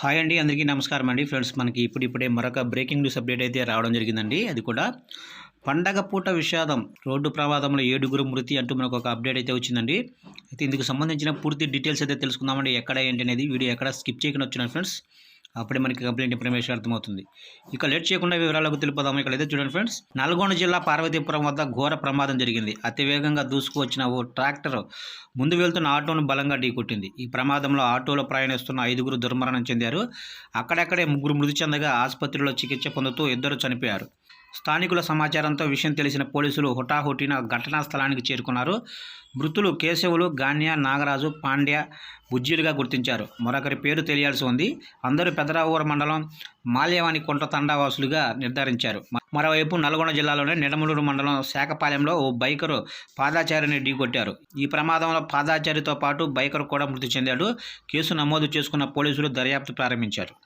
Hi అండి అందరికీ నమస్కారం అండి. ఫ్రెండ్స్ మనకి ఇప్పుడిప్పుడే మరొక బ్రేకింగ్ న్యూస్ అప్డేట్ అయితే రావడం జరిగిందండి. అది కూడా పండగ పూట విషాదం రోడ్డు ప్రమాదంలో ఏడుగురు మృతి అంటూ మనకు ఒక అప్డేట్ అయితే వచ్చిందండి. అయితే ఇందుకు సంబంధించిన పూర్తి డీటెయిల్స్ అయితే తెలుసుకుందామండి ఎక్కడ ఏంటి అనేది వీడియో ఎక్కడ స్కిప్ చేయకుండా వచ్చినాను ఫ్రెండ్స్. అప్పుడే మనకి కంప్లైంట్ ఇన్ఫర్మేషన్ అర్థమవుతుంది. ఇక లేట్ చేయకుండా వివరాలకు తెలుపుదాం ఇక్కడైతే చూడండి ఫ్రెండ్స్ నల్గొండ జిల్లా పార్వతీపురం వద్ద ఘోర ప్రమాదం జరిగింది. అతివేగంగా దూసుకువచ్చిన ఓ ట్రాక్టర్ ముందు వెళ్తున్న ఆటోను బలంగా ఢీకొట్టింది. ఈ ప్రమాదంలో ఆటోలో ప్రయాణిస్తున్న ఐదుగురు దుర్మరణం చెందారు. అక్కడక్కడే ముగ్గురు మృతి చెందగా ఆసుపత్రిలో చికిత్స పొందుతూ ఇద్దరు చనిపోయారు. స్థానికుల సమాచారంతో విషయం తెలిసిన పోలీసులు హుటాహుటిన ఘటనా స్థలానికి చేరుకున్నారు. మృతులు కేశవులు గాన్య నాగరాజు పాండ్య బుజ్జీలుగా గుర్తించారు. మరొకరి పేరు తెలియాల్సి ఉంది. అందరూ పెదరావూర మండలం మాల్యవాణి కొంట తండావాసులుగా నిర్ధారించారు. మరోవైపు నల్గొండ జిల్లాలోని నిడమలూరు మండలం శాఖపాలెంలో ఓ బైకరు పాదాచారిని ఢీకొట్టారు. ఈ ప్రమాదంలో పాదాచారితో పాటు బైకరు కూడా మృతి చెందాడు. కేసు నమోదు చేసుకున్న పోలీసులు దర్యాప్తు ప్రారంభించారు.